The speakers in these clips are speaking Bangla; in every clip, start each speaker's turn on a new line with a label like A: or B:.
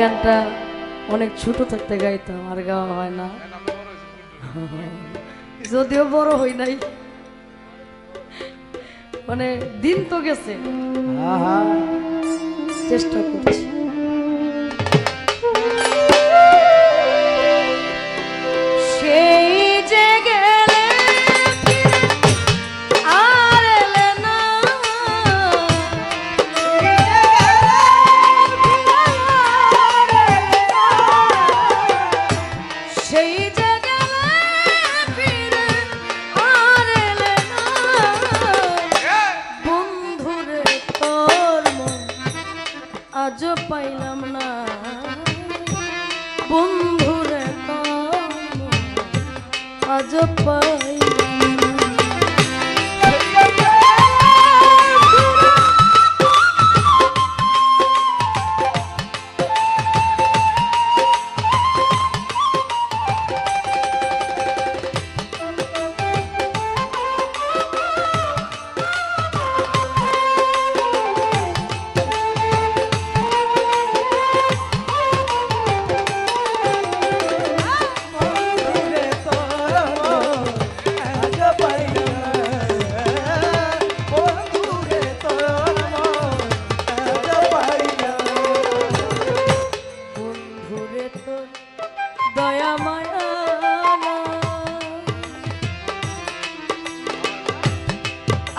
A: গানটা অনেক ছোট থাকতে গাইতাম আর গাওয়া হয় না। যদিও বড় হই নাই। মানে দিন তো গেছে। চেষ্টা করছি। আজ পাইলাম না। বন্ধুরে আজ পাইলাম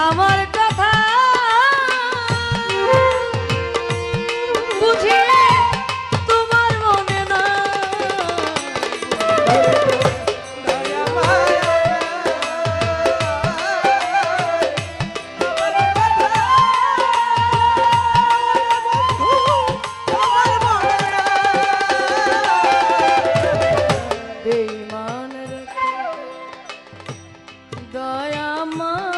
A: আমার
B: কথা বুঝিয়ে তোমার মনে
A: দয়া মা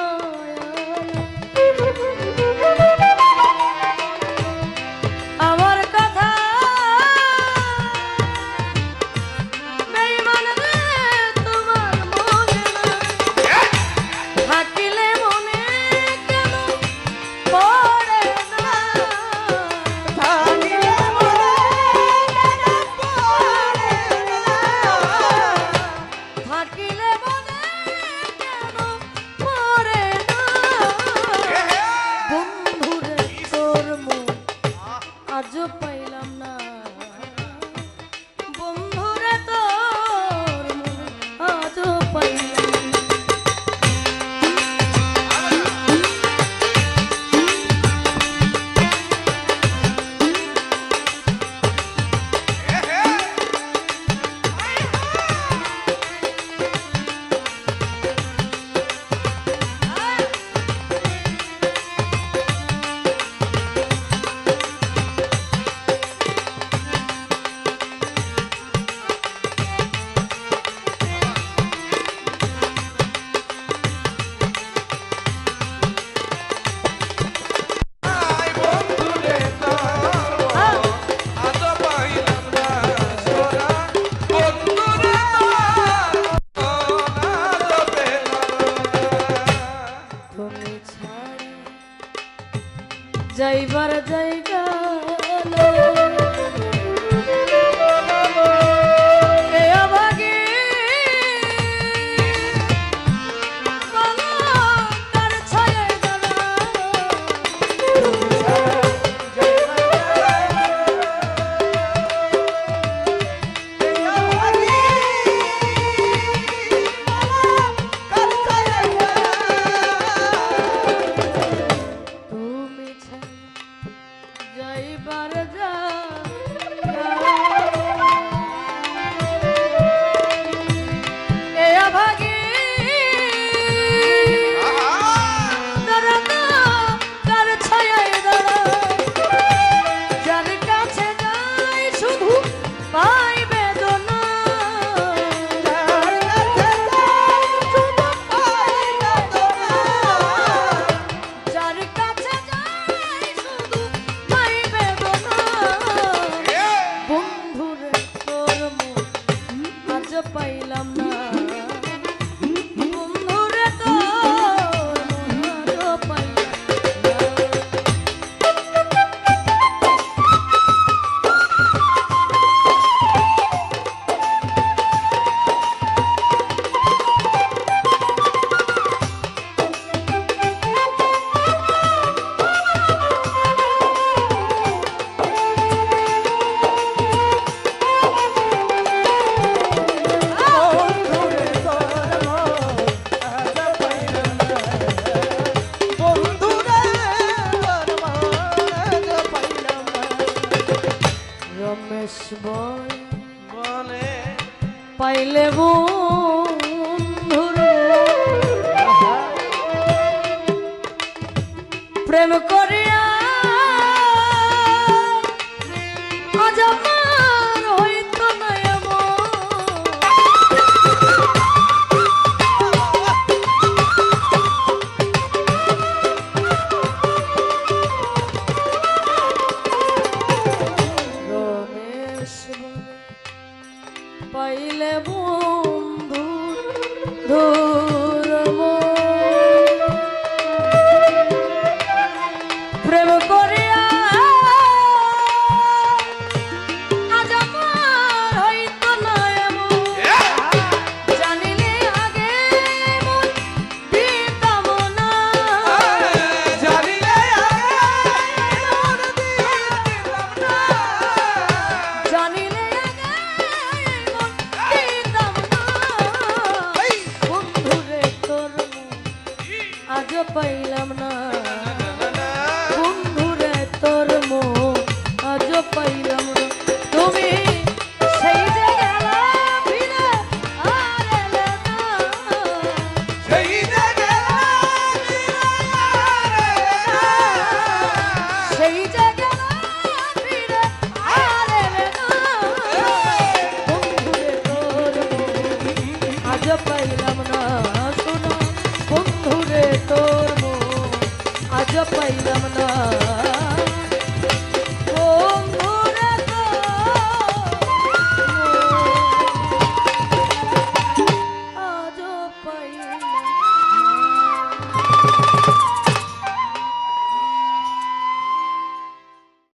B: যাইবার
A: পাইলে বন্ধুর। প্রেম করিয়া পাইলাম না